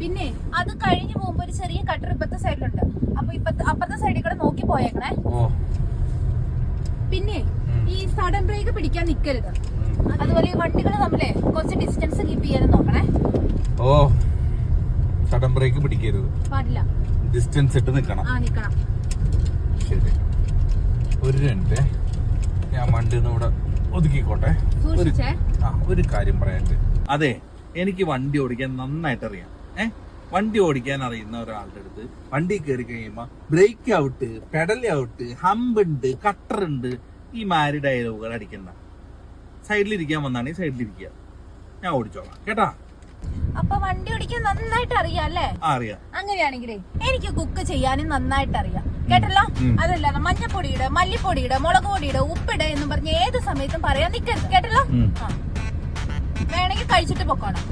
പിന്നെ അത് കഴിഞ്ഞു പോകുമ്പോ ഒരു ചെറിയ കട്ടർ ഇപ്പത്തെ സൈഡിലുണ്ട്. അപ്പൊ ഇപ്പത്തെ അപ്പത്തെ സൈഡിൽ കൂടെ നോക്കി പോയേക്കണേ. പിന്നെ ഈ സഡൻ ബ്രേക്ക് പിടിക്കാൻ നിക്കരുത്. അതുപോലെ ഈ വണ്ടികൾ തമ്മിലെ കുറച്ച് ഡിസ്റ്റൻസ് കീപ്പ് ചെയ്യാനും നോക്കണേ. ഓ. സഡൻ ബ്രേക്ക് പിടിക്കരുത്. പാടില്ല. ഡിസ്റ്റൻസ് ഇട്ട് നിക്കണം. ആ നിക്കണം. ശരി. ഒരു മിനിറ്റ് ഞാൻ വണ്ടി ഇവിടെ ഒതുക്കിക്കോട്ടെ. ഒരു കാര്യം പറയാനുണ്ട്. അതെ എനിക്ക് വണ്ടി ഓടിക്കാൻ നന്നായിട്ട് അറിയാം ഏ? വണ്ടി ഓടിക്കാൻ അറിയുന്ന ഒരാളുടെ അടുത്ത് വണ്ടി കയറി കഴിയുമ്പോ brake out pedal out hump ഉണ്ട് കട്ടർ ഉണ്ട് ഈ മാരി ഡയലോഗുകൾ അടിക്കണ്ട. സൈഡിലിരിക്കാൻ വന്നാണെങ്കിൽ സൈഡിലിരിക്കുക ഞാൻ ഓടിച്ചോളാം. കേട്ടാ? അപ്പൊ വണ്ടി ഓടിക്കാൻ നന്നായിട്ട് അറിയാം അല്ലേ? അറിയാം. അങ്ങനെയാണെങ്കിലേ എനിക്ക് കുക്ക് ചെയ്യാനും നന്നായിട്ട് അറിയാം. കേട്ടല്ലോ. അതല്ല മഞ്ഞപ്പൊടിയുടെ മല്ലിപ്പൊടിയുടെ മുളക് പൊടിയുടെ ഉപ്പിട എന്ന് പറഞ്ഞ് ഏത് സമയത്തും പറയാൻ നിക്കരുത് കേട്ടല്ലോ. വേണമെങ്കിൽ കഴിച്ചിട്ട് പൊക്കോണം.